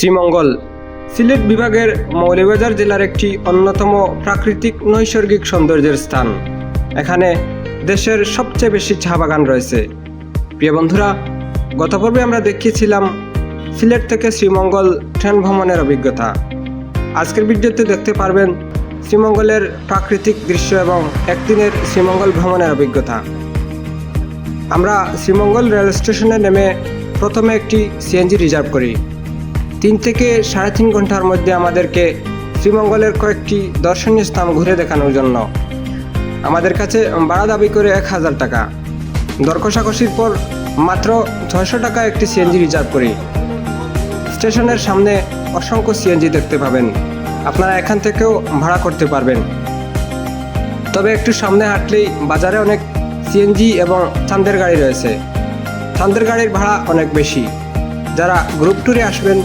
শ্রীমঙ্গল। সিলেট বিভাগের মৌলভীবাজার জেলার একটি অন্যতম প্রাকৃতিক নৈসর্গিক সৌন্দর্যের স্থান। এখানে দেশের সবচেয়ে বেশি চা বাগান রয়েছে। প্রিয় বন্ধুরা, গত পর্বে আমরা দেখিয়েছিলাম সিলেট থেকে শ্রীমঙ্গল ট্রেন ভ্রমণের অভিজ্ঞতা। আজকের ভিডিওতে দেখতে পারবেন শ্রীমঙ্গলের প্রাকৃতিক দৃশ্য এবং একদিনের শ্রীমঙ্গল ভ্রমণের অভিজ্ঞতা। আমরা শ্রীমঙ্গল রেল স্টেশনে নেমে প্রথমে একটি সিএনজি রিজার্ভ করি। তিন থেকে সাড়ে তিন ঘণ্টার মধ্যে আমাদেরকে শ্রীমঙ্গলের কয়েকটি দর্শনীয় স্থান ঘুরে দেখানোর জন্য। আমাদের কাছে ভাড়া দাবি করে এক হাজার টাকা। দর কষাকষির পর মাত্র ছয়শো টাকা একটি সিএনজি রিজার্ভ করি। স্টেশনের সামনে অসংখ্য সিএনজি দেখতে পাবেন। আপনারা এখান থেকেও ভাড়া করতে পারবেন। তবে একটু সামনে হাঁটলেই বাজারে অনেক সিএনজি এবং চান্দের গাড়ি রয়েছে। চান্দের গাড়ির ভাড়া অনেক বেশি। যারা গ্রুপ ট্যুরে আসবেন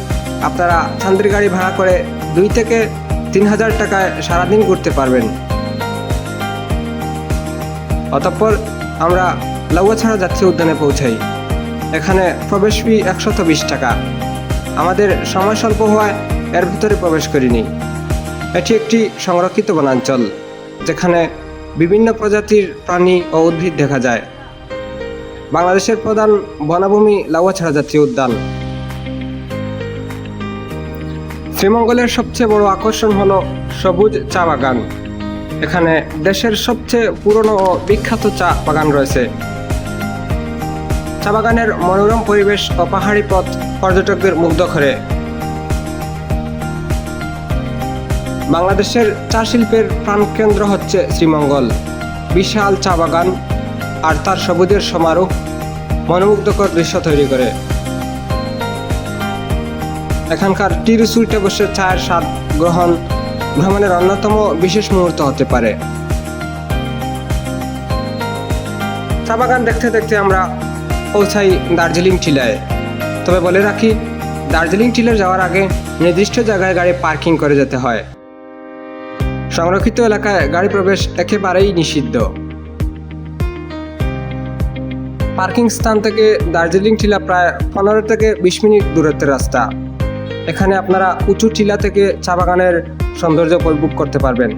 আপনারা চান্দের গাড়ি ভাড়া করে দুই থেকে তিন হাজার টাকায় সারাদিন ঘুরতে পারবেন। অতঃপর আমরা লাউয়াছড়া জাতীয় উদ্যানে পৌঁছাই। এখানে প্রবেশ ফি একশত বিশ টাকা। আমাদের সময় স্বল্প হওয়ায় এর ভিতরে প্রবেশ করিনি। এটি একটি সংরক্ষিত বনাঞ্চল, যেখানে বিভিন্ন প্রজাতির প্রাণী ও উদ্ভিদ দেখা যায়। বাংলাদেশের প্রধান বনভূমি লাউয়াছড়া জাতীয় উদ্যান। শ্রীমঙ্গলের সবচেয়ে বড় আকর্ষণ হল সবুজ চা বাগান। এখানে দেশের সবচেয়ে পুরনো ও বিখ্যাত চা বাগান রয়েছে। চা বাগানের মনোরম পরিবেশ ও পাহাড়ি পথ পর্যটকদের মুগ্ধ করে। বাংলাদেশের চা শিল্পের প্রাণকেন্দ্র হচ্ছে শ্রীমঙ্গল। বিশাল চা বাগান আর তার সবুজের সমারোহ মনোমুগ্ধকর দৃশ্য তৈরি করে। এখানকার বসে চায়ের স্বাদ গ্রহণ ভ্রমণের অন্যতম বিশেষ মুহূর্ত হতে পারে। চা বাগান দেখতে দেখতে আমরা পৌঁছাই দার্জিলিং টিলায়। তবে বলে রাখি, দার্জিলিং টিলায় যাওয়ার আগে নির্দিষ্ট জায়গায় গাড়ি পার্কিং করে যেতে হয়। সংরক্ষিত এলাকায় গাড়ি প্রবেশ একেবারেই নিষিদ্ধ। পার্কিং স্থান থেকে দার্জিলিং টিলা প্রায় পনেরো থেকে বিশ মিনিট দূরত্বের রাস্তা। এখানে আপনারা উঁচু টিলা থেকে চা বাগানের সৌন্দর্য উপভোগ করতে পারবেন।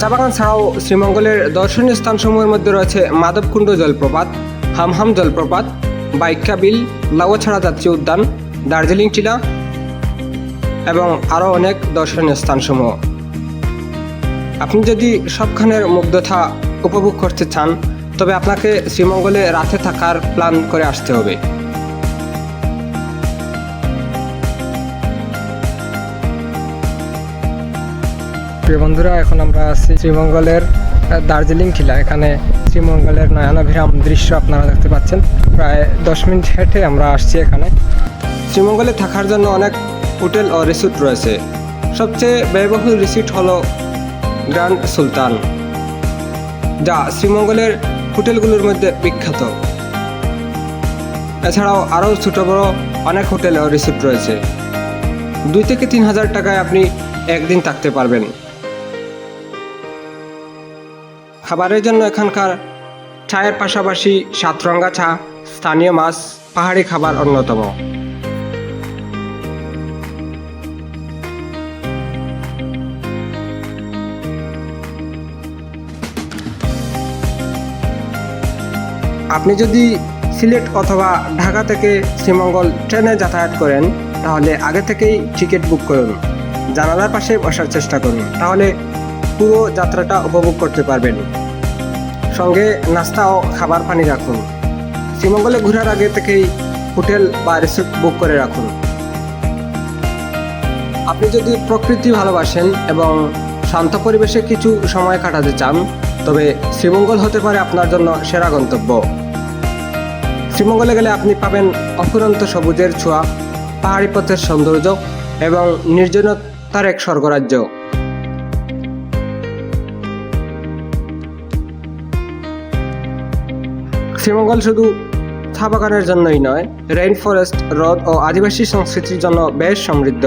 চা বাগান ছাড়াও শ্রীমঙ্গলের দর্শনীয় স্থানসমূহের মধ্যে রয়েছে মাধবকুণ্ড জলপ্রপাত, হামহাম জলপ্রপাত বাইকা বিল লাউয়াছড়া জাতীয় উদ্যান, দার্জিলিং টিলা এবং আরও অনেক দর্শনীয় স্থানসমূহ। আপনি যদি সবখানের মুগ্ধতা উপভোগ করতে চান, তবে আপনাকে শ্রীমঙ্গলে রাতে থাকার প্ল্যান করে আসতে হবে। প্রিয় বন্ধুরা, এখন আমরা আছি শ্রীমঙ্গলের দার্জিলিং টিলা। এখানে শ্রীমঙ্গলের নয়নাভিরাম দৃশ্য আপনারা দেখতে পাচ্ছেন। প্রায় দশ মিনিট হেঁটে আমরা আসছি এখানে। শ্রীমঙ্গলে থাকার জন্য অনেক হোটেল ও রিসোর্ট রয়েছে। সবচেয়ে ব্যয়বহুল রিসোর্ট হলো গ্র্যান্ড সুলতান, যা শ্রীমঙ্গলের হোটেলগুলোর মধ্যে বিখ্যাত। এছাড়াও আরও ছোটো বড় অনেক হোটেল ও রিসোর্ট রয়েছে। দুই থেকে তিন হাজার টাকায় আপনি একদিন থাকতে পারবেন। খাবারের জন্য এখানকার চায়ের পাশাপাশি সাতরঙ্গা চা, স্থানীয় মাছ, পাহাড়ি খাবার অন্যতম। আপনি যদি সিলেট অথবা ঢাকা থেকে শ্রীমঙ্গল ট্রেনে যাতায়াত করেন, তাহলে আগে থেকেই টিকিট বুক করুন। জানালার পাশে বসার চেষ্টা করুন। তাহলে পুরো যাত্রাটা উপভোগ করতে পারবেন। সঙ্গে নাস্তা ও খাবার পানি রাখুন। শ্রীমঙ্গলে ঘোরার আগে থেকেই হোটেল বা রিসোর্ট বুক করে রাখুন। আপনি যদি প্রকৃতি ভালোবাসেন এবং শান্ত পরিবেশে কিছু সময় কাটাতে চান, তবে শ্রীমঙ্গল হতে পারে আপনার জন্য সেরা গন্তব্য। শ্রীমঙ্গলে গেলে আপনি পাবেন অফুরন্ত সবুজের ছোঁয়া, পাহাড়ি পথের সৌন্দর্য এবং নির্জনতার এক স্বর্গরাজ্য। শ্রীমঙ্গল শুধু চা বাগানের জন্যই নয় রেইন ফরেস্ট হ্রদ ও আদিবাসী সংস্কৃতির জন্য বেশ সমৃদ্ধ।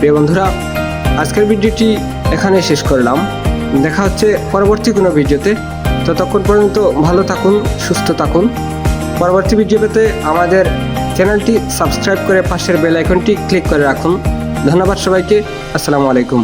প্রিয় বন্ধুরা, আজকের ভিডিওটি এখানে শেষ করলাম। দেখা হচ্ছে পরবর্তী কোনো ভিডিওতে। ততক্ষণ পর্যন্ত ভালো থাকুন, সুস্থ থাকুন। পরবর্তী ভিডিও পেতে আমাদের চ্যানেলটি সাবস্ক্রাইব করে পাশের বেল আইকনটি ক্লিক করে রাখুন। ধন্যবাদ সবাইকে। আসসালামু আলাইকুম।